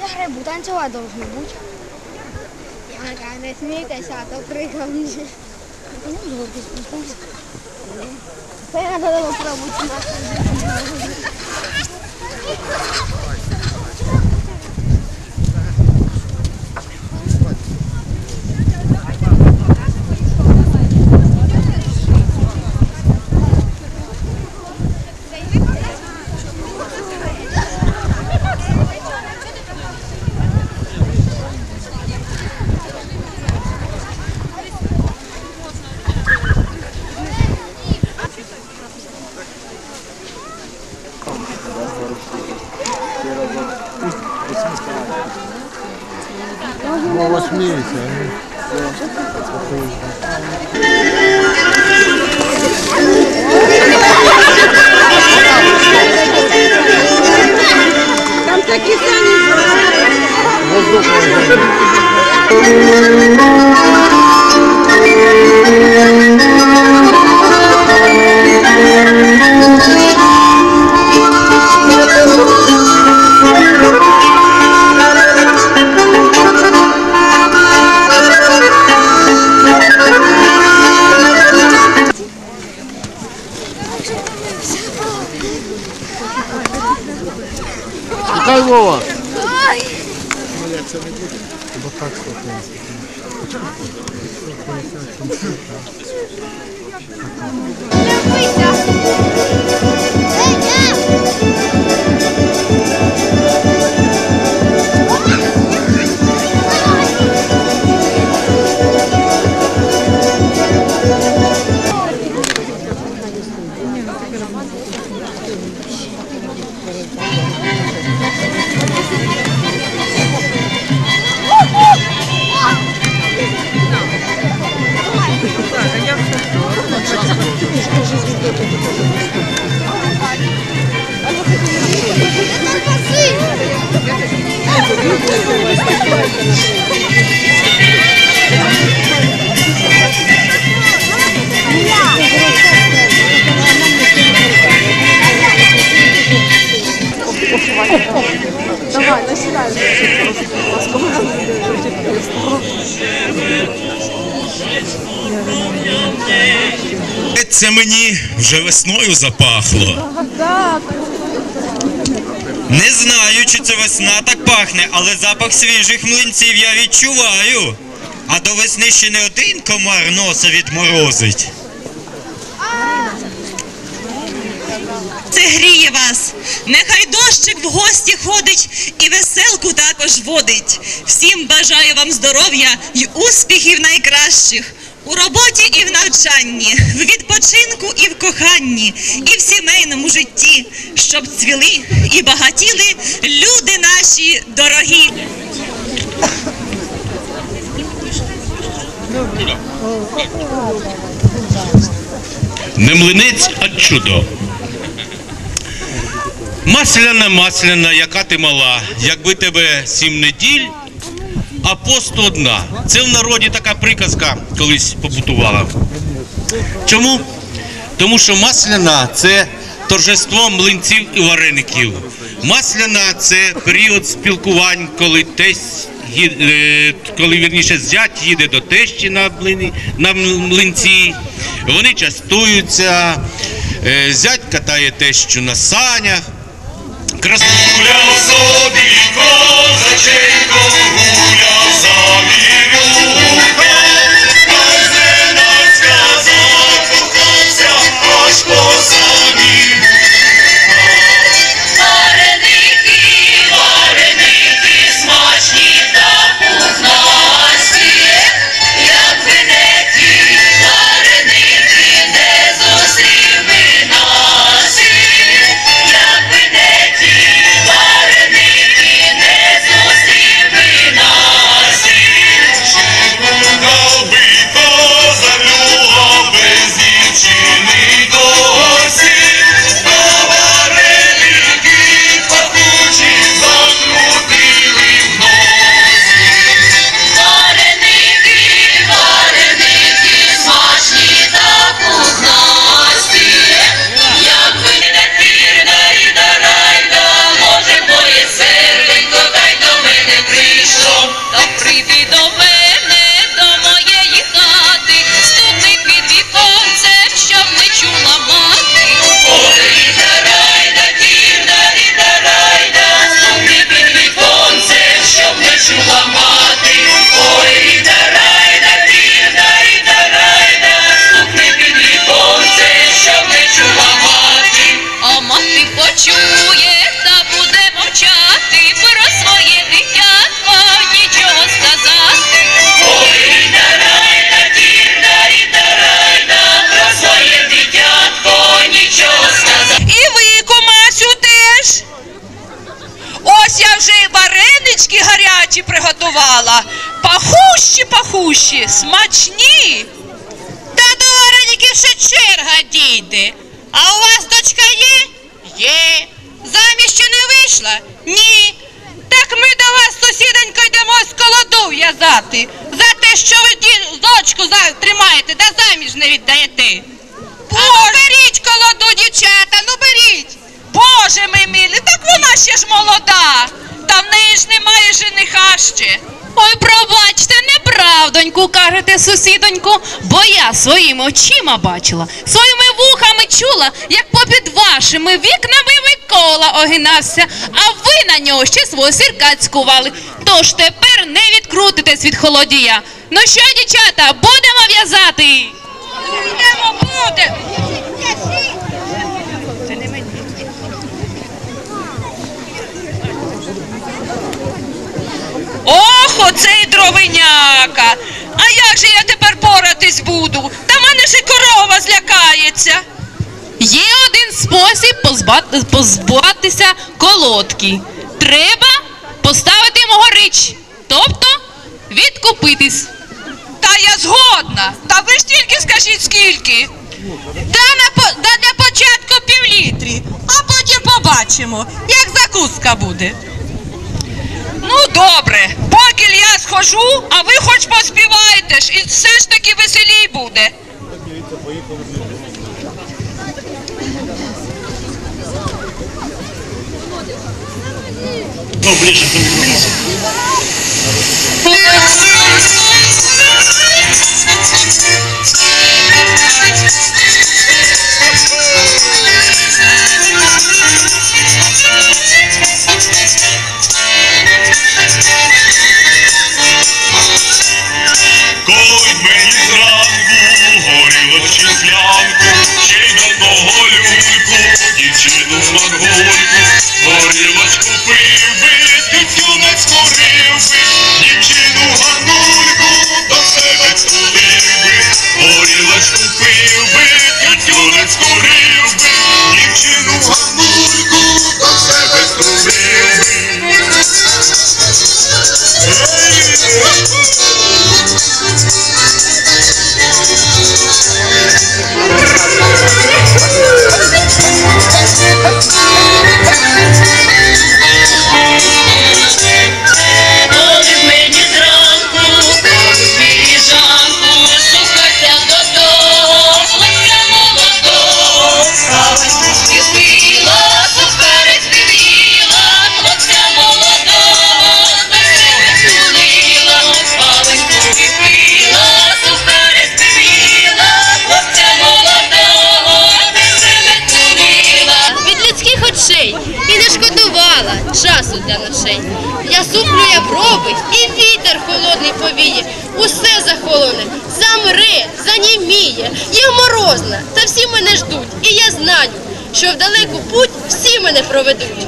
Já hrabu tancovat dolů, buď. Janka, nesmějte se, to prýkám, že... To je na to dobu probuď. Ну, згодки спустився. Це я треба попробувати. Мова сміється. Там самі Чекай, Вова. Це мені вже весною запахло. Не знаю, чи це весна так пахне, але запах свіжих млинців я відчуваю. А до весни ще не один комар носа відморозить. Це гріє вас. Нехай дощик в гості ходить і веселку також водить. Всім бажаю вам здоров'я і успіхів найкращих. У роботі і в навчанні, в відпочинку і в коханні, і в сімейному житті, щоб цвіли і багатіли люди наші дорогі. Не млинець, а чудо. Масляна, масляна, яка ти мала, якби тебе сім неділь, а пост одна. Це в народі така приказка колись побутувала. Чому? Тому що масляна це торжество млинців і вареників. Масляна це період спілкувань, коли тесть е, коли вірніше зять їде до тещі на млині, на млинці. Вони частуються, е, зять катає тещу на санях. Красуля собі козаченько, я вже і варенички гарячі приготувала. Пахущі, пахущі, смачні. Та до вареників ще черга дійде. А у вас дочка є? Є. Заміж ще не вийшла? Ні. Так ми до вас, сусідонько, йдемо з колоду в'язати. За те, що ви дочку тримаєте, да заміж не віддаєте. Боже. А ну беріть колоду, дівчата, ну беріть. Боже мій милий, так вона ще ж молода. Та в неї ж немає жениха ще. Ой, пробачте, неправдоньку кажете, сусідоньку, бо я своїми очима бачила, своїми вухами чула, як попід вашими вікнами Микола огинався, а ви на нього ще свого сірка цькували. Тож тепер не відкрутитесь від холодія. Ну що, дівчата, будемо в'язати? Дровиняка. А як же я тепер боратись буду? Та мене ж і корова злякається. Є один спосіб позба- позбуватися колодки. Треба поставити йому горич, тобто відкупитись. Та я згодна. Та ви ж тільки скажіть скільки. Та на по- та для початку півлітрі, а потім побачимо, як закуска буде. Ну, добре, поки я схожу, а ви хоч поспіваєте ж, і все ж таки веселій буде. Ну, ближе ближе. І не шкодувала. Часу для ночей. Я суплю я брови, і вітер холодний повіє, усе захолоне, замре, заніміє, є морозна, та всі мене ждуть, і я знаю, що в далеку путь всі мене проведуть.